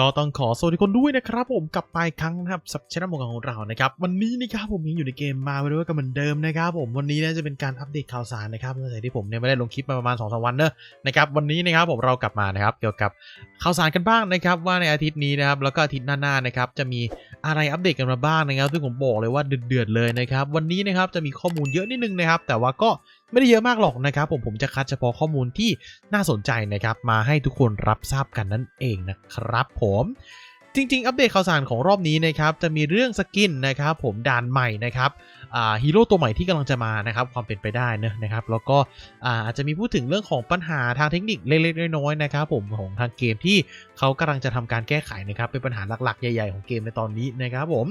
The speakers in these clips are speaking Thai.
ก็ต้องขอสวัสดีคนด้วยนะครับผมกลับไปครั้งนะครับสับชนะมงของเรานะครับวันนี้นะครับผมยังอยู่ในเกมมาไปด้วยกันเหมือนเดิมนะครับผมวันนี้นะจะเป็นการอัปเดตข่าวสารนะครับหลังจากที่ผมเนี่ยไม่ได้ลงคลิปมาประมาณ2อสวันเนอะนะครับวันนี้นะครับผมเรากลับมานะครับเกี่ยวกับข่าวสารกันบ้างนะครับว่าในอาทิตย์นี้นะครับแล้วก็อาทิตย์หน้าๆนะครับจะมีอะไรอัปเดตกันมาบ้างนะครับซึ่งผมบอกเลยว่าเดือดๆเลยนะครับวันนี้นะครับจะมีข้อมูลเยอะนิดนึงนะครับแต่ว่าก็ ไม่ได้เยอะมากหรอกนะครับผมผมจะคัดเฉพาะข้อมูลที่น่าสนใจนะครับมาให้ทุกคนรับทราบกันนั่นเองนะครับผมจริง ๆ อัปเดตข่าวสารของรอบนี้นะครับจะมีเรื่องสกินนะครับผมด่านใหม่นะครับฮีโร่ตัวใหม่ที่กำลังจะมานะครับความเป็นไปได้นะนะครับแล้วก็อาจจะมีพูดถึงเรื่องของปัญหาทางเทคนิคเล็กๆน้อยๆนะครับผมของทางเกมที่เขากำลังจะทำการแก้ไขนะครับเป็นปัญหาหลักๆ ใหญ่ ๆ ของเกมในตอนนี้นะครับผม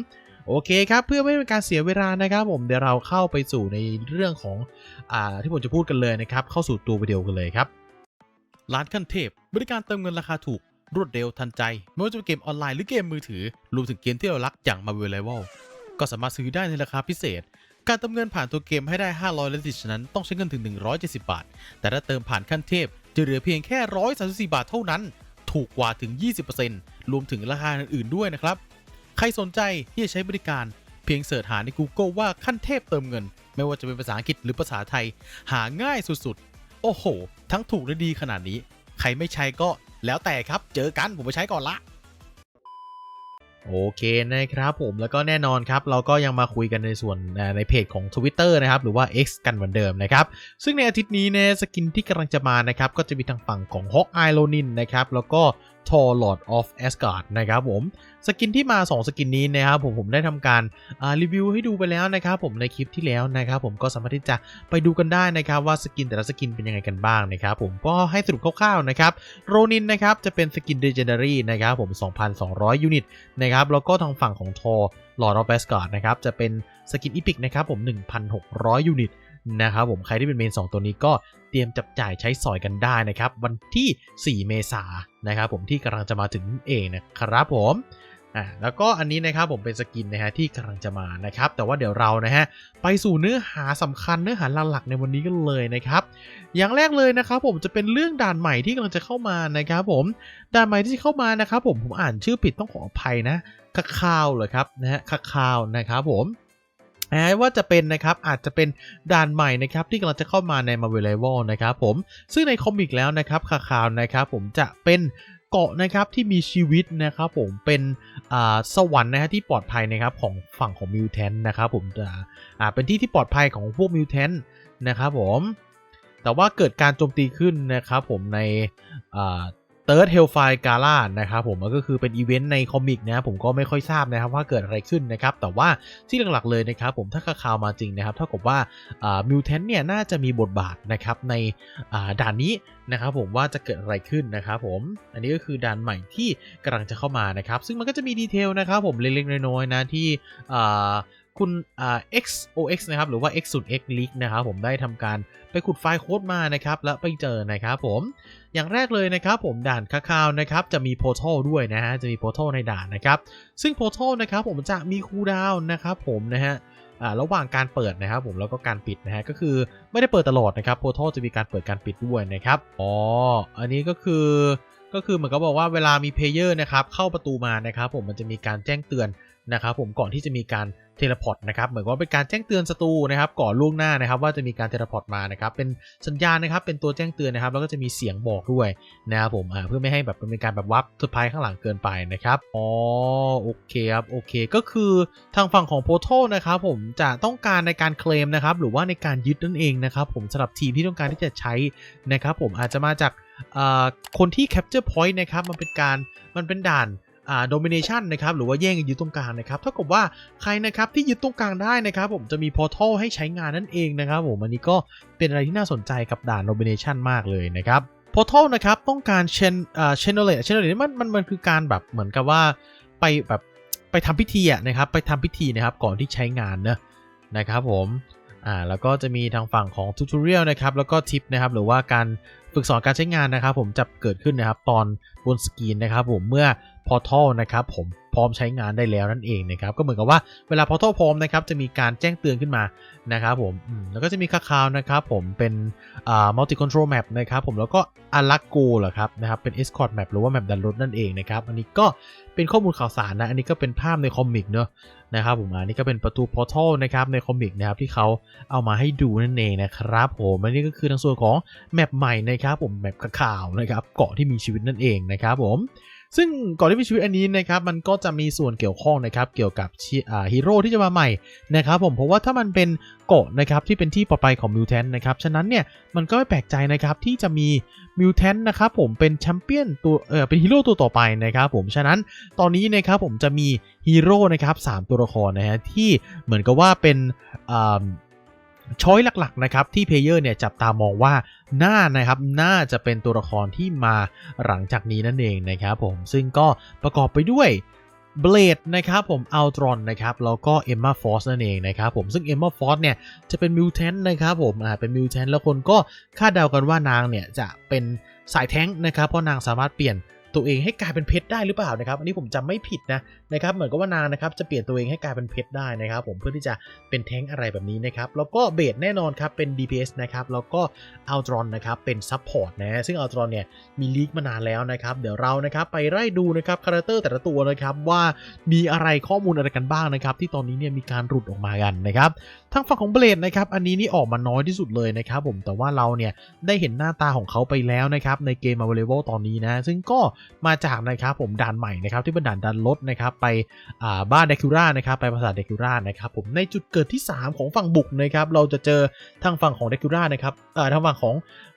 โอเคครับ เพื่อไม่ให้เป็นการเสียเวลานะครับ ผมเดี๋ยวเราเข้าไปสู่ในเรื่องของอ่าที่ผมจะพูดกันเลยนะครับ เข้าสู่ตัววิดีโอกันเลยครับ ร้านขั้นเทพ บริการเติมเงินราคาถูก รวดเร็วทันใจ ไม่ว่าจะเป็นเกมออนไลน์หรือเกมมือถือรวมถึงเกมที่เรารักอย่าง Marvel Rival ก็สามารถซื้อได้ในราคาพิเศษ การเติมเงินผ่านตัวเกมให้ได้ 500และติดฉนั้นต้องใช้เงินถึง 170 บาท แต่ถ้าเติมผ่านขั้นเทพ จะเหลือเพียงแค่ 134 บาทเท่านั้น ถูกกว่าถึง 20%รวมถึงราคาอื่นๆด้วยนะครับ ใครสนใจที่จะใช้บริการเพียงเสิร์ชหาใน Google ว่าขั้นเทพเติมเงิน ไม่ว่าจะเป็นภาษาอังกฤษหรือภาษาไทย หาง่ายสุดๆ โอ้โห ทั้งถูกและดีขนาดนี้ ใครไม่ใช้ก็แล้วแต่ครับ เจอกันผมไปใช้ก่อนละโอเคนะครับผมแล้วก็แน่นอนครับ เราก็ยังมาคุยกันในส่วนในเพจของ Twitter นะครับ หรือว่า X กันเหมือนเดิมนะครับ ซึ่งในอาทิตย์นี้เนี่ยสกินที่กำลังจะมานะครับ ก็จะมีทางฝั่งของ Hawk Eye Ronin นะครับ แล้วก็ Thor Lord of Asgard นะครับผม สกินที่มา 2 สกินนี้นะครับผมผมได้ทำการรีวิวให้ดูไปแล้วนะครับผมในคลิปที่แล้วนะครับผมก็สามารถที่จะไปดูกันได้นะครับว่าสกินแต่ละสกินเป็นยังไงกันบ้างนะครับผมก็ให้สรุปคร่าวๆนะครับโรนินนะครับจะเป็นสกิน Legendary นะครับผม 2,200 ยูนิตนะครับแล้วก็ทางฝั่งของ Thor Lord of Asgard นะครับจะเป็นสกินอีพิกนะครับผม 1,600 ยูนิต นะครับผมใครที่เป็นเมน 2 ตัวนี้ก็เตรียมจับจ่ายใช้สอยกันได้นะครับ วันที่ 4 เมษายนนะครับผมที่กำลังจะมาถึงเองนะครับผมอ่าแล้วก็อันนี้นะครับผมเป็นสกินนะฮะที่กำลังจะมานะครับ แต่ว่าเดี๋ยวเรานะฮะไปสู่เนื้อหาสำคัญเนื้อหาหลักๆในวันนี้กันเลยนะครับ อย่างแรกเลยนะครับผมจะเป็นเรื่องด่านใหม่ที่กำลังจะเข้ามานะครับผมด่านใหม่ที่เข้ามานะครับผมผมอ่านชื่อผิดต้องขออภัยนะคาคาวเหรอครับนะฮะคาคาวนะครับผมอ ว่าจะเป็นนะครับอาจจะเป็นด่านใหม่นะครับที่กำลังจะเข้ามาใน Marvel Rival นะครับผมซึ่งในคอมิกแล้วนะครับคาคาวนะครับผมจะเป็นเกาะนะครับที่มีชีวิตนะครับผมเป็นอ่าสวรรค์นะฮะที่ปลอดภัยนะครับของฝั่งของมิวแทนนะครับผมอ่าเป็นที่ที่ปลอดภัยของพวกมิวแทนนะครับผมแต่ว่าเกิดการโจมตีขึ้นนะครับผมในอ่า เติร์ดเฮลไฟกาล่านะครับผมก็คือเป็นอีเวนต์ในคอมิกนะผมก็ไม่ค่อยทราบนะครับว่าเกิดอะไรขึ้นนะครับ แต่ว่าที่หลักๆเลยนะครับผมถ้าข่าวมาจริงนะครับเท่ากับว่ามิวแทนเนี่ยน่าจะมีบทบาทนะครับในด่านนี้นะครับผมว่าจะเกิดอะไรขึ้นนะครับผมอันนี้ก็คือด่านใหม่ที่กำลังจะเข้ามานะครับ ซึ่งมันก็จะมีดีเทลนะครับผมเล็กๆน้อยๆนะที่ คุณอ่า XOX นะครับหรือว่า X 0 X Leak นะครับผมได้ทำการไปขุดไฟล์โค้ดมานะครับแล้วไปเจอนะครับผมอย่างแรกเลยนะครับผมด่านคาคาวนะครับจะมีโพ r t a l ด้วยนะฮะจะมีโพ r t a l ในด่านนะครับซึ่งโพ r t a l นะครับผมจะมีคูลดาวน์นะครับผมนะฮะระหว่างการเปิดนะครับผมแล้วก็การปิดนะฮะก็คือไม่ได้เปิดตลอดนะครับโพ r t a l จะมีการเปิดการปิดด้วยนะครับอ๋ออันนี้ก็คือก็คือเหมือนกับบอกว่าเวลามีเพลเยอร์นะครับเข้าประตูมานะครับผมมันจะมีการแจ้งเตือน นะครับผมก่อนที่จะมีการเทเลพอร์ตนะครับเหมือนว่าเป็นการแจ้งเตือนศัตรูนะครับก่อนล่วงหน้านะครับ ว่าจะมีการเทเลพอร์ตมานะครับเป็นสัญญาณนะครับเป็นตัวแจ้งเตือนนะครับ แล้วก็จะมีเสียงบอกด้วยนะครับผมเพื่อไม่ให้แบบเป็นการแบบวับสุดท้ายข้างหลังเกินไปนะครับอ๋อโอเคครับโอเคก็คือทางฝั่งของโพ r t a l นะครับผมจะต้องการในการเคลมนะครับหรือว่าในการยึดนั่นเองนะครับผมสำหรับทีมที่ต้องการที่จะใช้นะครับผมอาจจะมาจากคนที่ capture point นะครับมันเป็นการมันเป็นด่าน อ่า domination นะครับหรือว่าแย่งกันยึดตรงกลางนะครับเท่ากับว่าใครนะครับที่ยึดตรงกลางได้นะครับผมจะมี portal ให้ใช้งานนั่นเองนะครับผมอันนี้ก็เป็นอะไรที่น่าสนใจกับด่าน domination มากเลยนะครับ portal นะครับต้องการ chain อ่า channelate channelate นี่มันมันมันคือการแบบเหมือนกับว่าไปแบบไปทำพิธีอะนะครับไปทำพิธีนะครับก่อนที่ใช้งานเนะนะครับผมอ่าแล้วก็จะมีทางฝั่งของ tutorial นะครับแล้วก็ทิปนะครับหรือว่าการ ฝึกสอนการใช้งานนะครับผมจะเกิดขึ้นนะครับตอนบนสกรีนนะครับผมเมื่อ Portal นะครับผมพร้อมใช้งานได้แล้วนั่นเองนะครับก็เหมือนกับว่าเวลาพอทัลพร้อมนะครับจะมีการแจ้งเตือนขึ้นมานะครับผมแล้วก็จะมีคาคาวนะครับผมเป็นอ่า multi control map นะครับผมแล้วก็อารักโกเหรอครับนะครับเป็น escort map หรือว่า map ดันรถนั่นเองนะครับอันนี้ก็เป็นข้อมูลข่าวสารนะอันนี้ก็เป็นภาพในคอมิกเนอะนะครับผมอันนี้ก็เป็นประตูพอร์ทัลนะครับในคอมิกนะครับที่เขาเอามาให้ดูนั่นเองนะครับผมอันนี้ก็คือทางส่วนของแมปใหม่นะครับผมแมปข่าวนะครับเกาะที่มีชีวิตนั่นเองนะครับผม ซึ่งก่อนที่มีชีวิตอันนี้นะครับมันก็จะมีส่วนเกี่ยวข้องนะครับเกี่ยวกับฮีโร่ที่จะมาใหม่นะครับผมเพราะว่าถ้ามันเป็นเกาะนะครับที่เป็นที่ปลอดภัยของมิวแทนนะครับฉะนั้นเนี่ยมันก็ไม่แปลกใจนะครับที่จะมีมิวแทนนะครับผมเป็นแชมเปี้ยนตัวเออเป็นฮีโร่ตัวต่อไปนะครับผมฉะนั้นตอนนี้นะครับผมจะมีฮีโร่นะครับสามตัวละครนะฮะที่เหมือนกับว่าเป็นอ่า ช้อยหลักๆนะครับที่เพลเยอร์เนี่ยจับตามองว่าหน่านะครับน่าจะเป็นตัวละครที่มาหลังจากนี้นั่นเองนะครับผมซึ่งก็ประกอบไปด้วยเบลดนะครับผมอัลตรอนนะครับแล้วก็เอมมาฟอสนั่นเองนะครับผมซึ่งเอมมาฟอสเนี่ยจะเป็นมิวแทนนะครับผมอ่าเป็นมิวแทนแล้วคนก็คาดเดากันว่านางเนี่ยจะเป็นสายแท้งนะครับเพราะนางสามารถเปลี่ยน ตัวเองให้กลายเป็นเพชรได้หรือเปล่านะครับ อันนี้ผมจำไม่ผิดนะนะครับ เหมือนกับว่านางนะครับจะเปลี่ยนตัวเองให้กลายเป็นเพชรได้นะครับ ผมเพื่อที่จะเป็นแท้งอะไรแบบนี้นะครับ แล้วก็เบสแน่นอนครับเป็น DPS นะครับ แล้วก็อัลตรอนนะครับเป็นซัพพอร์ตนะ ซึ่งอัลตรอนเนี่ยมีลีกมานานแล้วนะครับ เดี๋ยวเรานะครับไปไล่ดูนะครับคาแรคเตอร์แต่ละตัวนะครับว่ามีอะไรข้อมูลอะไรกันบ้างนะครับที่ตอนนี้เนี่ยมีการหลุดออกมากันนะครับทางฝั่งของเบลดนะครับอันนี้นี่ออกมาน้อยที่สุดเลยนะครับผมแต่ว่าเราเนี่ยได้เห็นหน้าตาของเขาไปแล้วนะครับในเกม a v a i l a b l e ตอนนี้นะซึ่งก็มาจากนะครับผมด่านใหม่นะครับที่เป็นด่านดันรถนะครับไปอ่าบ้านเดคิร่านะครับไปปราสาทเดคิร่านะครับผมในจุดเกิดที่ 3 ของฝั่งบุกนะครับเราจะเจอทางฝั่งของเดคิร่านะครับอ่อทางฝั่งของ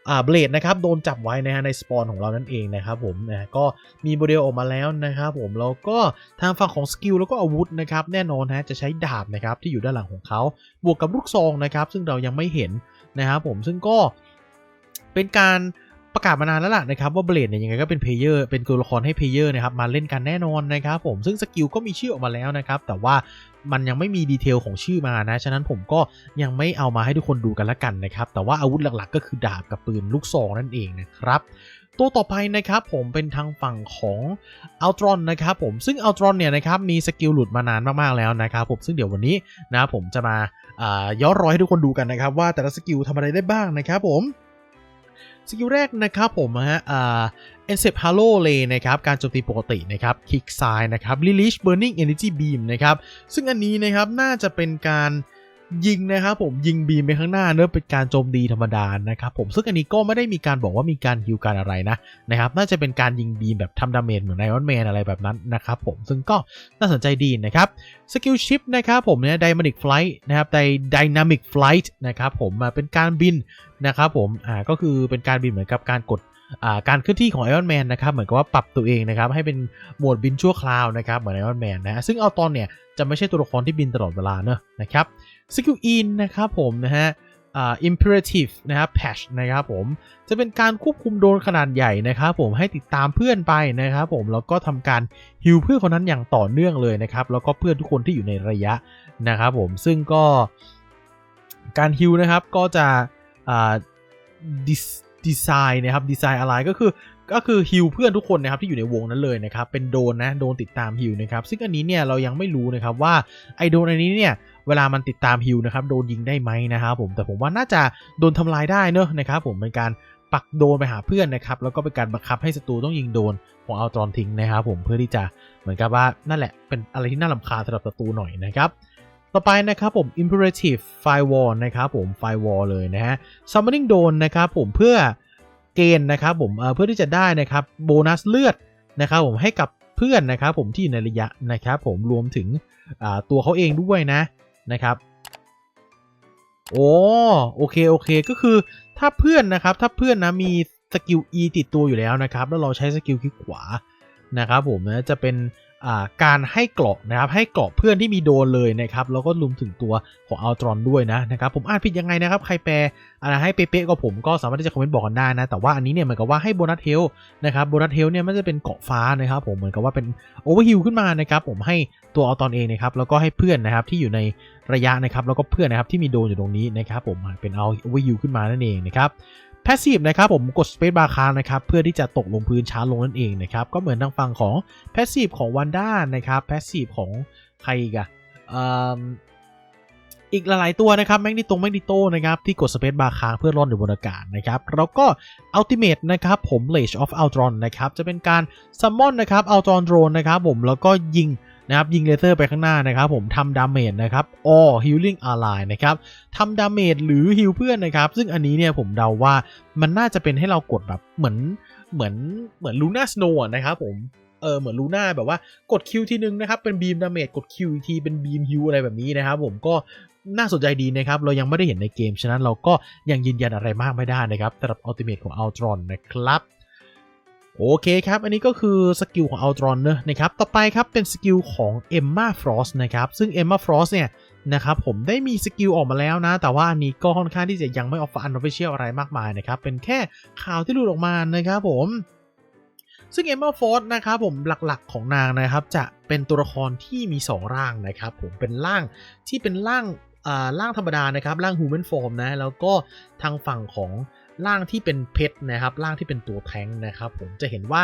อ่าเบลดนะครับโดนจับไว้นะฮะในสปอนของเรานั่นเองนะครับผมนะก็มีโมเดลออกมาแล้วนะครับผมแล้วก็ทางฝั่งของสกิลแล้วก็อาวุธนะครับแน่นอนฮะจะใช้ดาบนะครับที่อยู่ด้านหลังของเขาบวกกับลูกซองนะครับซึ่งเรายังไม่เห็นนะครับผมซึ่งก็เป็นการ ประกาศมานานแล้วล่ะนะครับว่าเบลดเนี่ยยังไงก็เป็นเพลเยอร์เป็นตัวละครให้เพลเยอร์นะครับมาเล่นกันแน่นอนนะครับผมซึ่งสกิลก็มีชื่อออกมาแล้วนะครับแต่ว่ามันยังไม่มีดีเทลของชื่อมานะ ฉะนั้นผมก็ยังไม่เอามาให้ทุกคนดูกันละกันนะครับแต่ว่าอาวุธหลักๆ ก็คือดาบกับปืนลูกซองนั่นเองนะครับตัวต่อไปนะครับผมเป็นทางฝั่งของอัลตรอนนะครับผมซึ่งอัลตรอนเนี่ยนะครับมีสกิลหลุดมานานมากๆแล้วนะครับผมซึ่งเดี๋ยววันนี้นะผมจะมาย้อนรอยให้ทุกคนดูกันนะครับว่าแต่ละสกิลทำอะไรได้บ้างนะครับผม สกิลแรกนะครับผมฮะอ่า e n c e p h a l o Ray นะครับการโจมตีปกตินะครับ Kick Side นะครับ Release Burning Energy Beam นะครับซึ่งอันนี้นะครับน่าจะเป็นการยิงนะครับผมยิงบีมไปข้างหน้าเนื้อะเป็นการโจมตีธรรมดานะครับผมซึ่งอันนี้ก็ไม่ได้มีการบอกว่ามีการฮิวการอะไรนะนะครับน่าจะเป็นการยิงบีมแบบทำดาเมจเหมือนไอออนแมนอะไรแบบนั้นนะครับผมซึ่งก็น่าสนใจดีนะครับสกิลชิปนะครับผมเนี่ย Dynamic Flight นะครับ Dynamic Flight นะครับผมมาเป็นการบิน นะครับผมอ่าก็คือเป็นการบินเหมือนกับการกดอ่าการเคลื่อนที่ของ Iron Man นนะครับเหมือนกับว่าปรับตัวเองนะครับให้เป็นโหมดบินชั่วคราวนะครับเหมือน Iron Man นะฮะซึ่งเอาตอนเนี่ยจะไม่ใช่ตัวละครที่บินตลอดเวลาเนอะนะครับสกิลอินนะครับผมนะฮะอ่า imperative นะครับ patch นะครับผมจะเป็นการควบคุมโดรนขนาดใหญ่นะครับผมให้ติดตามเพื่อนไปนะครับผมแล้วก็ทำการฮิวเพื่อนคนนั้นอย่างต่อเนื่องเลยนะครับแล้วก็เพื่อนทุกคนที่อยู่ในระยะนะครับผมซึ่งก็การฮิวนะครับก็จะ อ่าดีไซน์นะครับดีไซน์อะไรก็คือก็คือฮิลเพื่อนทุกคนนะครับที่อยู่ในวงนั้นเลยนะครับเป็นโดนนะโดนติดตามฮิลนะครับซึ่งอันนี้เนี่ยเรายังไม่รู้นะครับว่าไอโดนอันนี้เนี่ยเวลามันติดตามฮิลนะครับโดนยิงได้ไหมนะครับผมแต่ผมว่าน่าจะโดนทำลายได้เนอะนะครับผมเป็นการปักโดนไปหาเพื่อนนะครับแล้วก็เป็นการบังคับให้ศัตรูต้องยิงโดนของเอาตอนทิ้งนะครับผมเพื่อที่จะเหมือนกับว่านั่นแหละเป็นอะไรที่น่ารำคาญสำหรับศัตรูหน่อยนะครับ ต่อไปนะครับผม imperative firewall นะครับผม firewall เลยนะฮะ summoning drone นะครับผมเพื่อเกณฑ์นะครับผมเพื่อที่จะได้นะครับโบนัสเลือดนะครับผมให้กับเพื่อนนะครับผมที่อยู่ในระยะนะครับผมรวมถึงตัวเขาเองด้วยนะนะครับโอ้โอเคโอเคก็คือถ้าเพื่อนนะครับถ้าเพื่อนนะมีสกิล E ติดตัวอยู่แล้วนะครับแล้วเราใช้สกิลคลิกขวานะครับผมนะจะเป็น การให้เกราะนะครับให้เกราะเพื่อนที่มีโดนเลยนะครับแล้วก็รวมถึงตัวของอัลตรอนด้วยนะนะครับผมอ่านผิดยังไงนะครับใครแปลอะไรให้เป๊ะๆก็ผมก็สามารถที่จะคอมเมนต์บอกกันได้นะแต่ว่าอันนี้เนี่ยเหมือนกับว่าให้โบนัสเฮลนะครับโบนัสเฮลเนี่ยมันจะเป็นเกราะฟ้านะครับผมเหมือนกับว่าเป็นโอเวอร์ฮิลขึ้นมานะครับผมให้ตัวอัลตรอนเองนะครับแล้วก็ให้เพื่อนนะครับที่อยู่ในระยะนะครับแล้วก็เพื่อนนะครับที่มีโดนอยู่ตรงนี้นะครับผมเป็นเอาโอเวอร์ฮิลขึ้นมานั่นเองนะครับ แพ Passive นะครับผมกด Space Bar ค้างนะครับเพื่อที่จะตกลงพื้นช้าลงนั่นเองนะครับก็เหมือนทางฝั่งของ Passive ของ Wanda นะครับ Passive ของใครอีกอะอืมอีกหลาย ๆ ตัวนะครับแมกนิตงแมกนิโตนะครับที่กด Space Bar ค้างเพื่อล่อนอยู่บนอากาศนะครับแล้วก็ Ultimate นะครับผม Rage of Ultron นนะครับจะเป็นการ Summon นะครับ Ultron Drone นะครับผมแล้วก็ยิง นะครับยิงเลเซอร์ไปข้างหน้านะครับผมทำดาเมจนะครับ All Healing Ally นะครับทำดาเมจหรือฮิลเพื่อนนะครับซึ่งอันนี้เนี่ยผมเดาว่ามันน่าจะเป็นให้เรากดแบบเหมือนเหมือนเหมือนลูน่าสโนว์นะครับผมเออเหมือนลูน่าแบบว่ากดคิวทีนึงนะครับเป็นบีมดาเมจกดคิวอีกทีเป็นบีมฮิลอะไรแบบนี้นะครับผมก็น่าสนใจดีนะครับ เรายังไม่ได้เห็นในเกม ฉะนั้นเราก็ยังยืนยันอะไรมากไม่ได้นะครับสำหรับอัลติเมทของ Ultron นะครับ โอเคครับ อันนี้ก็คือสกิลของ Ultron เนอะนะครับ ต่อไปครับเป็นสกิลของ Emma Frost นะครับ ซึ่ง Emma Frost เนี่ยนะครับผมได้มีสกิลออกมาแล้วนะ แต่ว่าอันนี้ก็ค่อนข้างที่จะยังไม่ออฟอันออฟฟิเชียลอะไรมากมายนะครับ เป็นแค่ข่าวที่หลุดออกมานะครับผม ซึ่ง Emma Frost นะครับผมหลักๆของนางนะครับ จะเป็นตัวละครที่มี 2 ร่างนะครับผมเป็นร่างที่เป็นร่างอ่าร่างธรรมดานะครับร่าง Human Form นะแล้วก็ทางฝั่งของ ร่างที่เป็นเพชรนะครับร่างที่เป็นตัวแทงนะครับผมจะเห็นว่า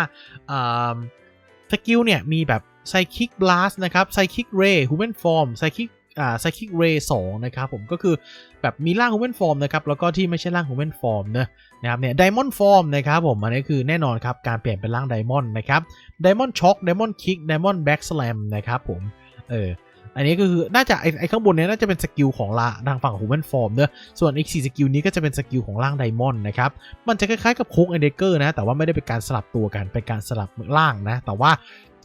สกิลเนี่ยมีแบบ Psychic Blast นะครับ Psychic Ray Human Form Psychic อ่า Psychic Ray 2นะครับผมก็คือแบบมีร่าง Human Form นะครับแล้วก็ที่ไม่ใช่ร่าง Human Form เนะนะครับเนี่ย Diamond Form นะครับผมอันนี้คือแน่นอนครับการเปลี่ยนเป็นร่าง Diamond นะครับ Diamond Shock Diamond Kick Diamond Back Slam นะครับผมเออ อันนี้ก็คือน่าจะไอไอข้างบนเนี้ยน่าจะเป็นสกิลของละทางฝั่งของ Human Form เนอะส่วนอีก4สกิลนี้ก็จะเป็นสกิลของร่าง Diamond นะครับ มันจะคล้ายๆกับโค้งไอเดเกอร์นะ แต่ว่าไม่ได้เป็นการสลับตัวกัน เป็นการสลับร่างนะ แต่ว่า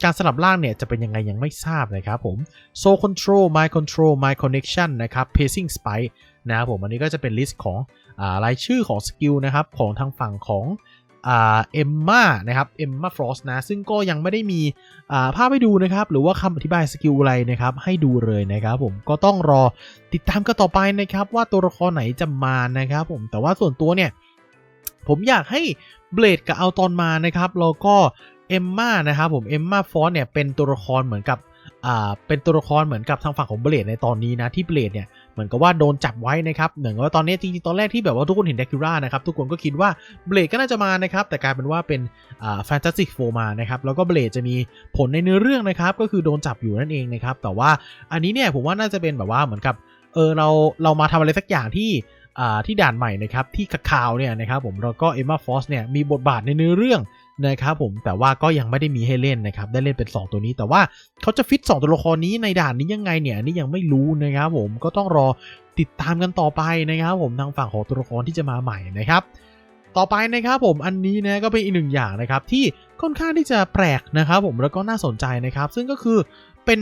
การสลับร่างเนี่ยจะเป็นยังไงยังไม่ทราบนะครับผม Soul Control My Control My Connection นะครับ Pacing Spike นะครับผมอันนี้ก็จะเป็นลิสต์ของอรายชื่อของสกิลนะครับของทางฝั่งของ เอ็มม่านะครับเอ็มม่าฟรอสนะ ซึ่งก็ยังไม่ได้มีภาพให้ดูนะครับ หรือว่าคำอธิบายสกิลอะไรนะครับ ให้ดูเลยนะครับผมก็ต้องรอติดตามกันต่อไปนะครับ ว่าตัวละครไหนจะมานะครับผมแต่ว่าส่วนตัวเนี่ย ผมอยากให้เบลดกับเอาตอนมานะครับแล้วก็เอมม่านะครับผมเอมม่าฟอสเนี่ยเป็นตัวละครเหมือนกับอ่าเป็นตัวละครเหมือนกับทางฝั่งของเบลดในตอนนี้นะที่เบลดเนี่ย เหมือนกับว่าโดนจับไว้นะครับเหมือนกับว่าตอนนี้จริงๆตอนแรกที่แบบว่าทุกคนเห็นเดคิร่านะครับทุกคนก็คิดว่าเบลดก็น่าจะมานะครับแต่กลายเป็นว่าเป็นอ่าแฟนตาซีโฟมานะครับแล้วก็เบลดจะมีผลในเนื้อเรื่องนะครับก็คือโดนจับอยู่นั่นเองนะครับแต่ว่าอันนี้เนี่ยผมว่าน่าจะเป็นแบบว่าเหมือนกับเออเราเรามาทำอะไรสักอย่างที่ที่ด่านใหม่นะครับที่คาวเนี่ยนะครับผมแล้วก็เอมมาฟอสเนี่ยมีบทบาทในเนื้อเรื่อง นะครับผมแต่ว่าก็ยังไม่ได้มีให้เล่นนะครับได้เล่นเป็น 2 ตัวนี้ แต่ว่าเขาจะฟิต 2 ตัวละครนี้ในด่านนี้ยังไงเนี่ยนนี่ยังไม่รู้นะครับผมก็ต้องรอติดตามกันต่อไปนะครับผมทางฝั่งของตัวละครที่จะมาใหม่นะครับต่อไปนะครับผมอันนี้นะก็เป็นอีกหนึ่งอย่างนะครับที่ค่อนข้างที่จะแปลกนะครับผมแล้วก็น่าสนใจนะครับ ซึ่งก็คือเป็น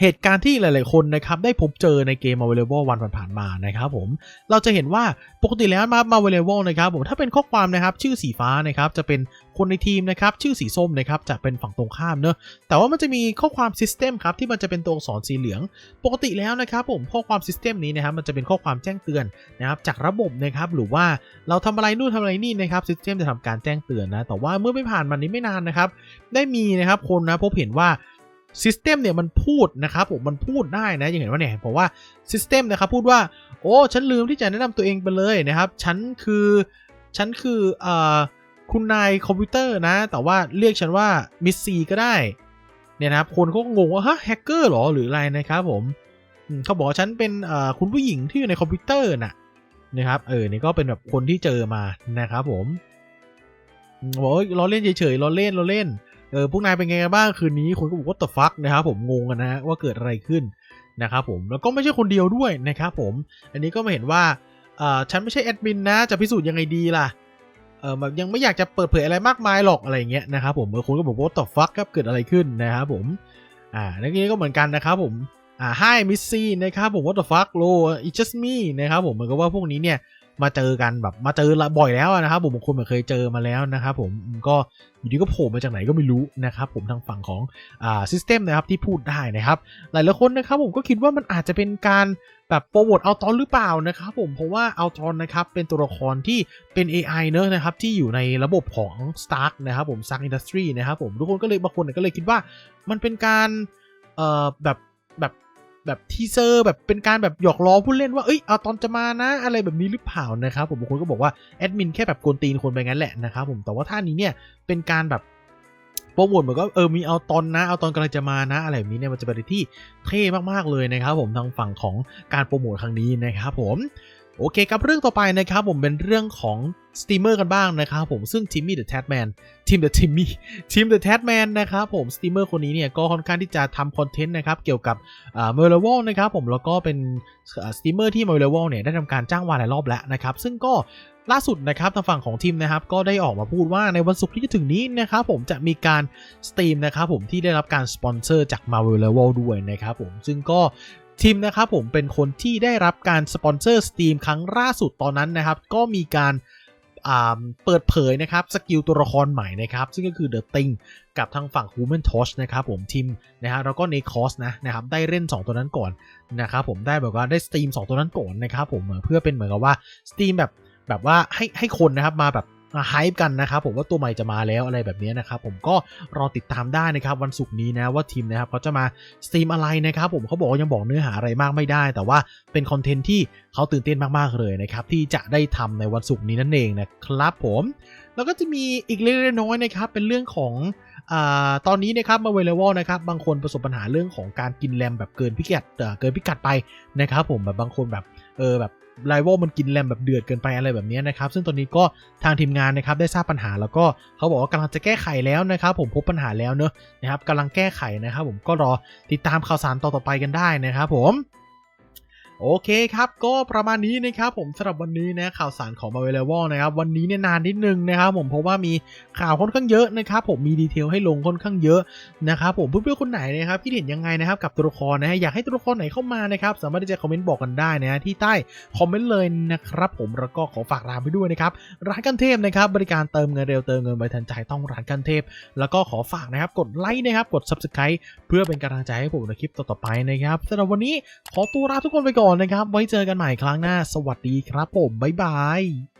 เหตุการณ์ที่หลาย ๆ คนนะครับได้พบเจอในเกม Available วันผ่านๆมานะครับผมเราจะเห็นว่าปกติแล้วมา Available นะครับผมถ้าเป็นข้อความนะครับชื่อสีฟ้านะครับจะเป็นคนในทีมนะครับชื่อสีส้มนะครับจะเป็นฝั่งตรงข้ามเนอะแต่ว่ามันจะมีข้อความ System ครับที่มันจะเป็นตัวอักษรสีเหลือง ปกติแล้วนะครับผมข้อความ System นี้นะครับมันจะเป็นข้อความแจ้งเตือนนะครับจากระบบนะครับหรือว่าเราทำอะไรนู่นทำอะไรนี่นะครับ System จะทำการแจ้งเตือนนะแต่ว่าเมื่อไม่ผ่านมันนี้ไม่นานนะครับได้มีนะครับคนนะพบเห็นว่า ซิสเต็มเนี่ยมันพูดนะครับผมมันพูดได้นะอย่างเห็นว่าเนี่ยผมว่าซิสเต็มนะครับพูดว่าโอ้ฉันลืมที่จะแนะนำตัวเองไปเลยนะครับ ฉันคือฉันคือเอ่อคุณนายคอมพิวเตอร์นะ แต่ว่าเรียกฉันว่ามิสซีก็ได้เนี่ยนะครับคนเขาก็งงว่าฮะแฮกเกอร์หรอหรืออะไรนะครับผมเขาบอกฉันเป็นเอ่อคุณผู้หญิงที่อยู่ในคอมพิวเตอร์น่ะนะครับเออนี่ก็เป็นแบบคนที่เจอมานะครับผมบอกล้อเล่นเฉยๆล้อเล่นล้อเล่น เออพวกนายเป็นไงกันบ้างคืนนี้คนก็บอกว่า the fuck นะครับผมงงกันนะว่าเกิดอะไรขึ้นนะครับผมแล้วก็ไม่ใช่คนเดียวด้วยนะครับผม อันนี้ก็มาเห็นว่าเออฉันไม่ใช่แอดมินนะจะพิสูจน์ยังไงดีล่ะเออแบบยังไม่อยากจะเปิดเผยอะไรมากมายหรอกอะไรเงี้ยนะครับผมบางคนก็บอกว่า the fuck ครับเกิดอะไรขึ้นนะครับผมอ่าแล้วนี้ก็เหมือนกันนะครับผมอ่า hi missy นะครับผม what the fuck lo it's just me นะครับผมเหมือนกับว่าพวกนี้เนี่ย มาเจอกันแบบมาเจอบ่อยแล้วนะครับผมบางคนเหมือนเคยเจอมาแล้วนะครับผมก็อยู่ดีก็โผล่มาจากไหนก็ไม่รู้นะครับผมทางฝั่งของอ่าซิสเต็มนะครับที่พูดได้นะครับหลายหลายคนนะครับผมก็คิดว่ามันอาจจะเป็นการแบบโปรโมทเอาตอนหรือเปล่านะครับผมเพราะว่าเอาตอนนะครับเป็นตัวละครที่เป็น AI เนอะนะครับที่อยู่ในระบบของ Stark นะครับผม Stark Industry นะครับผมทุกคนก็เลยบางคนก็เลยคิดว่ามันเป็นการเอ่อแบบแบบ แบบทีเซอร์แบบเป็นการแบบหยอกล้อผู้เล่นว่าเอ้ยเอาตอนจะมานะอะไรแบบนี้หรือเปล่านะครับผมบางคนก็บอกว่าแอดมินแค่แบบกวนตีนคนไปงั้นแหละนะครับผมแต่ว่าท่านี้เนี่ยเป็นการแบบโปรโมทเหมือนก็เออมีเอาตอนนะเอาตอนกำลังจะมานะ อะไรแบบนี้เนี่ยมันจะเป็นที่เท่มากๆเลยนะครับผมทางฝั่งของการโปรโมทครั้งนี้นะครับผม โอเคครับเรื่องต่อไปนะครับผมเป็นเรื่องของสตรีมเมอร์กันบ้างนะครับผมซึ่งทิมมี่เดอะแท t แมนทีมเดอะทิมมี่ทีมเดอะแท t แมนนะครับผมสตรีมเมอร์คนนี้เนี่ยก็ค่อนข้างที่จะทำคอนเทนต์นะครับเกี่ยวกับเมอร์เลวอลนะครับผมแล้วก็เป็นสตรีมเมอร์ที่เมอร์เลวอลเนี่ยได้ทำการจ้างวานหลายรอบแล้วนะครับซึ่งก็ล่าสุดนะครับทางฝั่งของทีมนะครับก็ได้ออกมาพูดว่าในวันศุกร์ที่จะถึงนี้นะครับผมจะมีการสตรีมนะครับผมที่ได้รับการสปอนเซอร์จาก Marvel Level ด้วยนะครับผมซึ่งก็ ทีมนะครับผมเป็นคนที่ได้รับการสปอนเซอร์สตรีมครั้งล่าสุดตอนนั้นนะครับ ก็มีการเปิดเผยนะครับสกิลตัวละครใหม่นะครับ ซึ่งก็คือ The Thing กับทางฝั่ง Human Torch นะครับผมทีมนะฮะแล้วก็ n นคอสนะนะครับได้เล่น 2 ตัวนั้นก่อนนะครับผมได้แบบว่าได้สตรีม 2 ตัวนั้นก่อนนะครับผมเพื่อเป็นเหมือนกับว่าสตรีมแบบแบบว่าให้ให้คนนะครับมาแบบ ไฮป์กันนะครับผมว่าตัวใหม่จะมาแล้วอะไรแบบนี้นะครับผมก็รอติดตามได้นะครับวันศุกร์นี้นะว่าทีมนะครับเขาจะมาสตรีมอะไรนะครับผมเขาบอกยังบอกเนื้อหาอะไรมากไม่ได้ แต่ว่าเป็นคอนเทนต์ที่เขาตื่นเต้นมากๆเลยนะครับที่จะได้ทำในวันศุกร์นี้นั่นเองนะครับผมแล้วก็จะมีอีกเล็กน้อยนะครับเป็นเรื่องของอตอนนี้นะครับมาเวลวอนะครับบางคนประสบปัญหาเรื่องของการกินแรมแบบเกินพิกัดเกินพิกัดไปนะครับผมแบบบางคนแบบเออแบบ ไลวมันกินแรมแบบเดือดเกินไปอะไรแบบนี้นะครับ ซึ่งตอนนี้ก็ทางทีมงานนะครับได้ทราบปัญหาแล้วก็เขาบอกว่ากำลังจะแก้ไขแล้วนะครับ ผมพบปัญหาแล้วเนอะนะครับกำลังแก้ไขนะครับ ผมก็รอติดตามข่าวสารต่อๆไปกันได้นะครับผม โอเคครับก็ประมาณนี้นะครับผมสำหรับวันนี้นะข่าวสารของ m a r v e l นะครับวันนี้เนี่ยนานนิดนึงนะครับผมเพราะว่ามีข่าวค่อนข้างเยอะนะครับผมมีดีเทลให้ลงค่อนข้างเยอะนะครับผมเพื่อนๆคนไหนนะครับคิดเห็นยังไงนะครับกับตัวละครนะฮะอยากให้ตัวละครไหนเข้ามานะครับสามารถที่จะคอมเมนต์บอกกันได้นะฮะที่ใต้คอมเมนต์เลยนะครับผมแล้วก็ขอฝากร้านไปด้วยนะครับร้านกันเทพนะครับบริการเติมเงินเร็วเติมเงินไวทันใจต้องร้านกันเทพ แล้วก็ขอฝากนะครับกดไลค์นะครับกด subscribe เพื่อเป็นกำลังใจให้ผมในคลิปต่อๆไปนะครับสำหรับวันนี้ขอตัวลาทุกคนไปก่อนนะครับ ไว้เจอกันใหม่ครั้งหน้า สวัสดีครับผม บ๊ายบาย